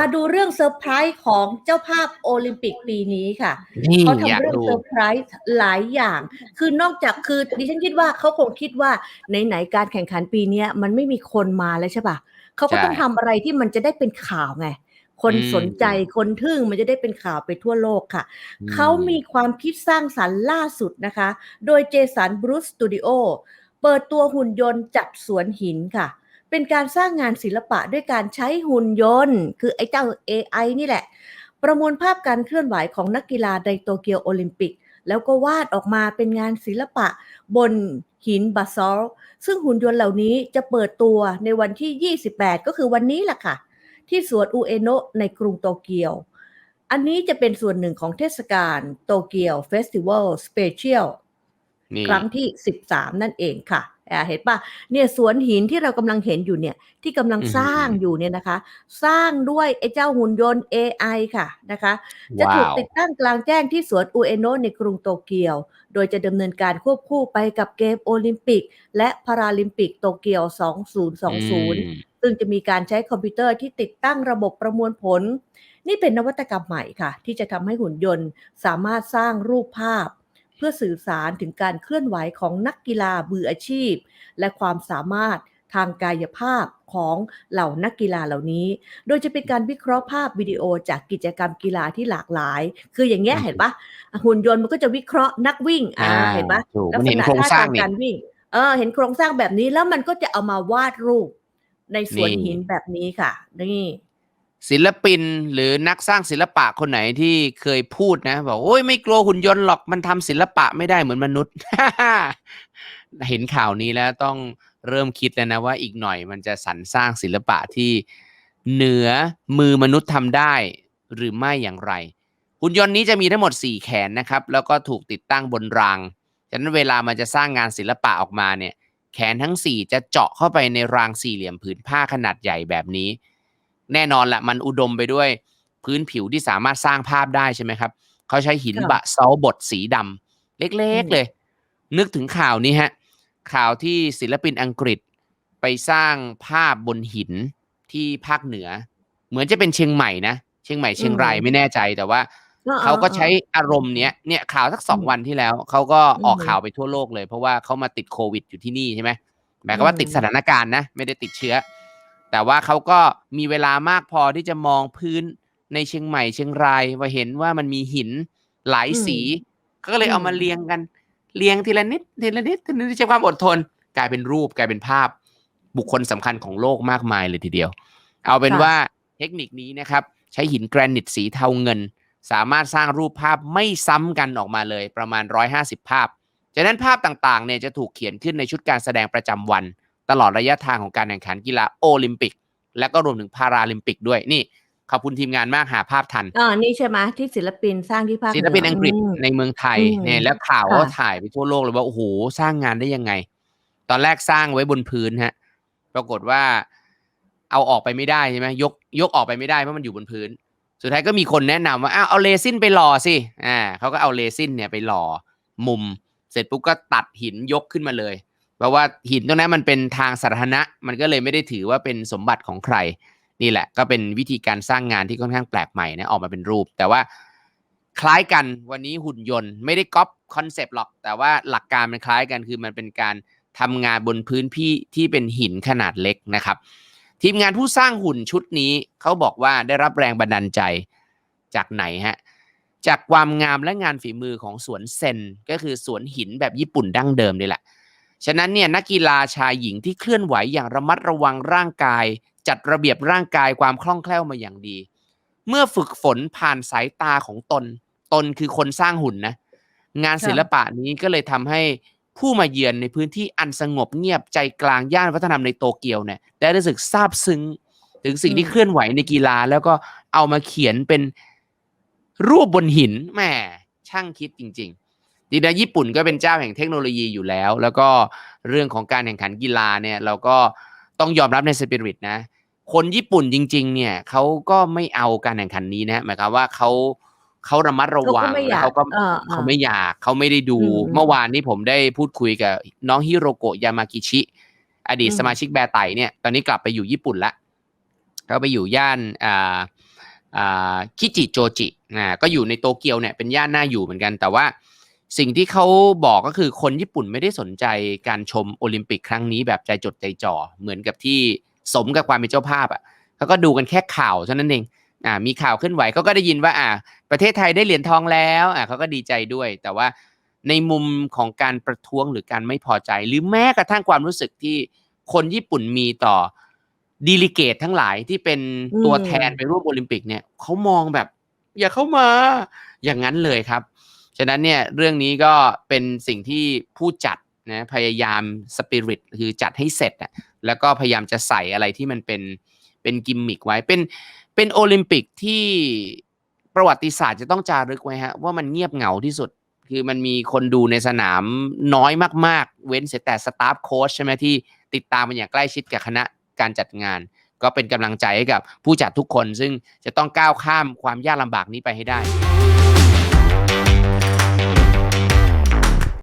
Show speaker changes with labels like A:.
A: มาดูเรื่องเซอร์ไพรส์ของเจ้าภาพโอลิมปิกปีนี้ค่ะ
B: นี่
A: เขา
B: อยา
A: ทำ
B: ก
A: เรื่อง
B: ดู
A: เซอร์ไพรส์หลายอย่าง คือนอกจากคือดิฉันคิดว่าเขาคงคิดว่าไหนๆการแข่งขันปีเนี้ยมันไม่มีคนมาแล้วใช่ปะเขาก็ต้องทำอะไรที่มันจะได้เป็นข่าวไงคนสนใจคนทึ่งมันจะได้เป็นข่าวไปทั่วโลกค่ะ
B: อื
A: เขามีความคิดสร้างสรรค์ล่าสุดนะคะ โดยเจสันบรูซสตูดิโอเปิดตัวหุ่นยนต์จัดสวนหินค่ะ เป็นการสร้างงานศิลปะด้วยการใช้หุ่นยนต์ คือไอ้เจ้า AI นี่แหละ ประมวลภาพการเคลื่อนไหวของนักกีฬาในโตเกียวโอลิมปิก แล้วก็วาดออกมาเป็นงานศิลปะบนหินบาซอลต์ซึ่งหุ่นยนต์เหล่านี้จะเปิดตัวในวันที่ 28 ก็คือวันนี้แหละค่ะ ที่สวนอุเอโนะในกรุงโตเกียว อันนี้จะเป็นส่วนหนึ่งของเทศกาลโตเกียวเฟสติวัลสเปเชียล
B: นี่
A: ครั้งที่ 13 นั่นเองค่ะอ่า เห็นปะเนี่ยสวนหินที่เรากำลังเห็นอยู่เนี่ยที่กำลังสร้างอยู่เนี่ยนะคะ สร้างด้วยไอ้เจ้าหุ่นยนต์ AI ค่ะนะคะ จะถูก
B: ว้าว
A: ติดตั้งกลางแจ้งที่สวนอุเอโนะในกรุงโตเกียว โดยจะดำเนินการควบคู่ไปกับเกมโอลิมปิก และพาราลิมปิกโตเกียว 2020 ซึ่งจะมีการใช้คอมพิวเตอร์ที่ติดตั้งระบบประมวลผล นี่เป็นนวัตกรรมใหม่ค่ะ ที่จะทำให้หุ่นยนต์สามารถสร้างรูปภาพเพื่อสื่อสารถึงการเคลื่อนไหวของนักกีฬามืออาชีพ และความสามารถทางกายภาพของเหล่านักกีฬาเหล่านี้ โดยจะเป็นการวิเคราะห์ภาพวิดีโอจากกิจกรรมกีฬาที่หลากหลาย คืออย่างเงี้ย
B: อืม
A: เห็นปะหุ่นยนต์มันก็จะวิเคราะห์นักวิ่งอ่า
B: อ่า
A: เห็นปะ
B: ถูก
A: ลั
B: มัน
A: ษ
B: เห็น
A: ณะ
B: โครง
A: ท่า
B: สร้าง
A: ทาง
B: นี่
A: การวิ่งเออเห็นโครงสร้างแบบนี้แล้วมันก็จะเอามาวาดรูปในสวน
B: นี่
A: หินแบบนี้ค่ะ นี่
B: ศิลปินหรือนักสร้างศิลปะคนไหนที่เคยพูดนะบอกโอ้ยไม่กลัวหุ่นยนต์หรอกมันทำศิลปะไม่ได้เหมือนมนุษย์ เห็นข่าวนี้แล้วต้องเริ่มคิดแล้วนะว่าอีกหน่อยมันจะสรรสร้างศิลปะที่เหนือมือมนุษย์ทำได้หรือไม่อย่างไร หุ่นยนต์นี้จะมีทั้งหมด 4 แขนนะครับ แล้วก็ถูกติดตั้งบนรางฉะนั้นเวลามันจะสร้างงานศิลปะออกมาเนี่ยแขนทั้ง 4 จะเจาะเข้าไปในรางสี่เหลี่ยมผืนผ้าขนาดใหญ่แบบนี้ แน่นอนละมันอุดมไปด้วยพื้นผิวที่สามารถสร้างภาพได้ใช่ไหมครับ เขาใช้หิน
A: ค่ะ
B: บะเซาบดสีดำเล็ก
A: อืม
B: ๆเลย นึกถึงข่าวนี้ฮะ ข่าวที่ศิลปินอังกฤษไปสร้างภาพบนหินที่ภาคเหนือ เหมือนจะเป็นเชียงใหม่นะ เชียงใหม่เชียงรายไม่แน่ใจแต่ว่าเขาก็ใช้อารมณ์เนี้ยเนี่ยข่าวสักสอง
A: อืม
B: วันที่แล้วเขาก็ออก
A: อืม
B: ข่าวไปทั่วโลกเลย เพราะว่าเขามาติดโควิดอยู่ที่นี่ใช่ไหมหมายความว่า
A: อืม
B: ติดสถานการณ์นะ ไม่ได้ติดเชื้อ แต่ว่าเขาก็มีเวลามากพอที่จะมองพื้นในเชียงใหม่เชียงรายว่าเห็นว่ามันมีหินหลายสีเขาก็เลยเอามาเรียงกันเรียงทีละนิดทีละนิดทีละนิดใช้ความอดทน กลายเป็นรูปกลายเป็นภาพ บุคคลสำคัญของโลกมากมายเลยทีเดียว เอาเป็น
A: ค่ะ
B: ว่าเทคนิคนี้นะครับ ใช้หินแกรนิตสีเทาเงิน สามารถสร้างรูปภาพไม่ซ้ำกันออกมาเลยประมาณ 150 ภาพจากนั้นภาพต่างๆเนี่ยจะถูกเขียนขึ้นในชุดการแสดงประจำวัน ตลอดระยะทางของการแข่งขันกีฬาโอลิมปิก และก็รวมถึงพาราลิมปิกด้วยนี่ขอบคุณทีมงานมากหาภาพทัน
A: อ่านี่ใช่ไหมที่ศิลปินสร้างที่ภาค
B: ศิลปิน
A: เห
B: อังกฤษ
A: ม
B: ในเมืองไทย
A: อืม
B: เนี่ยแล้วข่าว
A: ค่ะ
B: ก็ถ่ายไปทั่วโลกเลยว่าโอ้โหสร้างงานได้ยังไง ตอนแรกสร้างไว้บนพื้นฮะ ปรากฏว่าเอาออกไปไม่ได้ใช่ไหมยกยกออกไปไม่ได้เพราะมันอยู่บนพื้น สุดท้ายก็มีคนแนะนำว่าอ้าวเอาเลซินไปหล่อสิอ่าเขาก็เอาเลซินเนี่ยไปหล่อมุม เสร็จปุ๊บก็ตัดหินยกขึ้นมาเลย เพราะว่าหินตรงนั้นมันเป็นทางสาธารณะ มันก็เลยไม่ได้ถือว่าเป็นสมบัติของใคร นี่แหละ ก็เป็นวิธีการสร้างงานที่ค่อนข้างแปลกใหม่นะออกมาเป็นรูป แต่ว่าคล้ายกันวันนี้หุ่นยนต์ไม่ได้ก๊อปคอนเซปต์หรอก แต่ว่าหลักการมันคล้ายกันคือมันเป็นการทำงานบนพื้นที่ที่เป็นหินขนาดเล็กนะครับ ทีมงานผู้สร้างหุ่นชุดนี้เขาบอกว่าได้รับแรงบันดาลใจจากไหนฮะจากความงามและงานฝีมือของสวนเซนก็คือสวนหินแบบญี่ปุ่นดั้งเดิมนี่แหละ ฉะนั้นเนี่ยนักกีฬาชายหญิงที่เคลื่อนไหวอย่างระมัดระวังร่างกาย จัดระเบียบร่างกายความคล่องแคล่วมาอย่างดี เมื่อฝึกฝนผ่านสายตาของตน ตนคือคนสร้างหุ่นนะ งาน
A: ค่ะ
B: ศิลปะนี้ก็เลยทำให้ผู้มาเยือนในพื้นที่อันสงบเงียบใจกลางย่านวัฒนธรรมในโตเกียวเนี่ยได้รู้สึกซาบซึ้งถึงสิ่งที่เคลื่อนไหวในกีฬา แล้วก็เอามาเขียนเป็นรูปบนหินแหมช่างคิดจริง ๆ ดีนะญี่ปุ่นก็เป็นเจ้าแห่งเทคโนโลยีอยู่แล้ว แล้วก็เรื่องของการแข่งขันกีฬาเนี่ยเราก็ต้องยอมรับในสปิริตนะ คนญี่ปุ่นจริง ๆ เนี่ยเขาก็ไม่เอาการแข่งขันนี้นะหมายความว่าเขาเขาระมัดระ
A: เขา
B: วั
A: ก็
B: ง
A: ไม่อ
B: แล้ว
A: ยาก
B: เขาก็
A: เออ
B: เขาไม่อยากเขาไม่ได้ดู
A: อืม
B: เมื่อวานนี้ผมได้พูดคุยกับน้องฮิโรโกะยามากิชิ อดีต
A: อืม
B: สมาชิกแบร์ไตเนี่ยตอนนี้กลับไปอยู่ญี่ปุ่นละเขาไปอยู่ย่านอ่าอ่าคิจิโจจินะก็อยู่ในโตเกียวเนี่ยเป็นย่านน่าอยู่เหมือนกันแต่ว่า สิ่งที่เขาบอกก็คือคนญี่ปุ่นไม่ได้สนใจการชมโอลิมปิกครั้งนี้แบบใจจดใจจ่อเหมือนกับที่สมกับความเป็นเจ้าภาพอะเขาก็ดูกันแค่ข่าวเท่านั้นเองอ่ามีข่าวเคลื่อนไหวเขาก็ได้ยินว่าอ่า ประเทศไทยได้เหรียญทองแล้วอะเขาก็ดีใจด้วย แต่ว่าในมุมของการประท้วงหรือการไม่พอใจ หรือแม้กระทั่งความรู้สึกที่คนญี่ปุ่นมีต่อดีลิเกตทั้งหลายที่เป็นตัวแทนไปร่วมโอลิมปิกเนี่ยเขามองแบบ อย่าเข้ามาอย่างนั้นเลยครับ ฉะนั้นเนี่ยเรื่องนี้ก็เป็นสิ่งที่ผู้จัดนะพยายามสปิริตคือจัดให้เสร็จอะแล้วก็พยายามจะใส่อะไรที่มันเป็นเป็นกิมมิกไว้เป็นเป็นโอลิมปิกที่ประวัติศาสตร์จะต้องจารึกไว้ฮะว่ามันเงียบเหงาที่สุด คือมันมีคนดูในสนามน้อยมากๆ เว้นเสียแต่สตาฟโค้ชใช่ไหมที่ติดตามมันอย่างใกล้ชิดกับคณะการจัดงาน ก็เป็นกำลังใจให้กับผู้จัดทุกคนซึ่งจะต้องก้าวข้ามความยากลำบากนี้ไปให้ได้